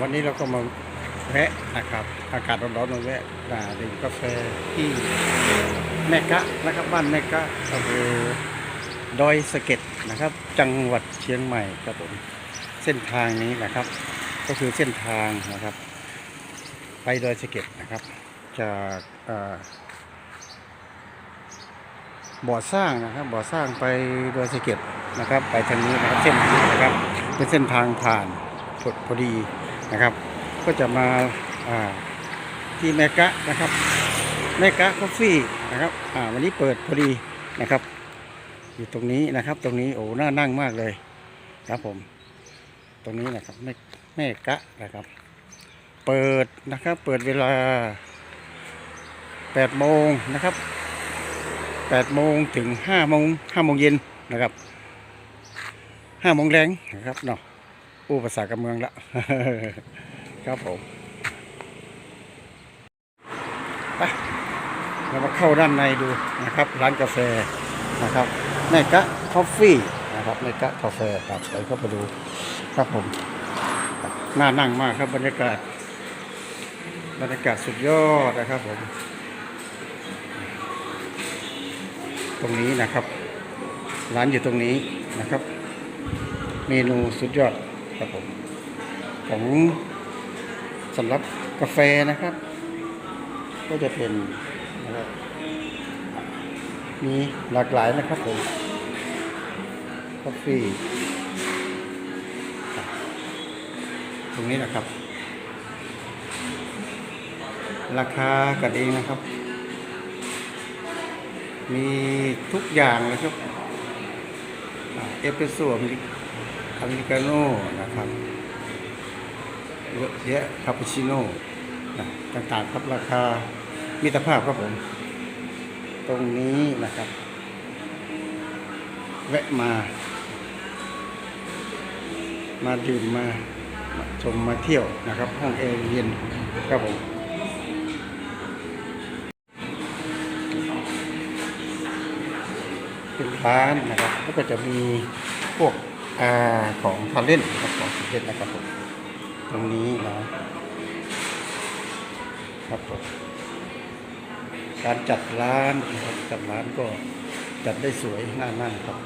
วันนี้เราก็มาแวะนะครับ อากาศร้อนๆมาแวะอ่าดื่มกาแฟที่แม่กะนะครับ บ้านแม่กะอำเภอดอยสะเก็ดนะครับ จังหวัดเชียงใหม่ครับผมเส้นทางนี้นะครับ ก็คือเส้นทางนะครับ ไปดอยสะเก็ดนะครับ จากบ่อสร้างนะครับบ่อสร้างไปดอยสะเก็ดนะครับ ไปทางนี้นะครับเส้นนี้นะครับเป็นเส้นทางผ่านพอดี นะครับ ก็จะมาที่แมกะนะครับแมกะคอฟฟี่นะครับวันนี้เปิดพอดีนะครับ อยู่ตรงนี้นะครับ ตรงนี้โอ้น่านั่งมากเลยครับผม ตรงนี้นะครับแม่แม่กะนะครับ เปิดนะครับเปิดเวลา8โมงนะครับ8โมงถึง5โมง5โมงเย็นนะครับ5โมงแรงนะครับเนาะ อู้ภาษากำเมืองละครับผมไปเรามาเข้าด้านในดูนะครับ ร้านกาแฟนะครับแม่กะคอฟฟี่นะครับแม่กะกาแฟครับไปเข้าไปดูครับผมน่านั่งมากครับบรรยากาศ บรรยากาศสุดยอดนะครับผม ตรงนี้นะครับ ร้านอยู่ตรงนี้นะครับ เมนูสุดยอด ครับผมของสำหรับกาแฟนะครับ ก็จะเป็นนะครับมีหลากหลายนะครับผมกาแฟตรงนี้นะครับ ราคากันเองนะครับ มีทุกอย่างเลยครับเอสเปรสโซ่อเมริกาโน่ นะครับเยอะแยะคาปูชิโน่นะต่างๆครับราคามิตรภาพครับผม ตรงนี้นะครับ แวะมา มาดื่มมาชมมาเที่ยวนะครับ ห้องแอร์เย็นครับผมเป็นร้านนะครับแล้วก็จะมีพวกอาของทานเล่นนะครับ ของทานเล่นนะครับผมตรงนี้นะครับผมการจัดร้านนะครับจัดร้านก็จัดได้สวยน่านั่งครับ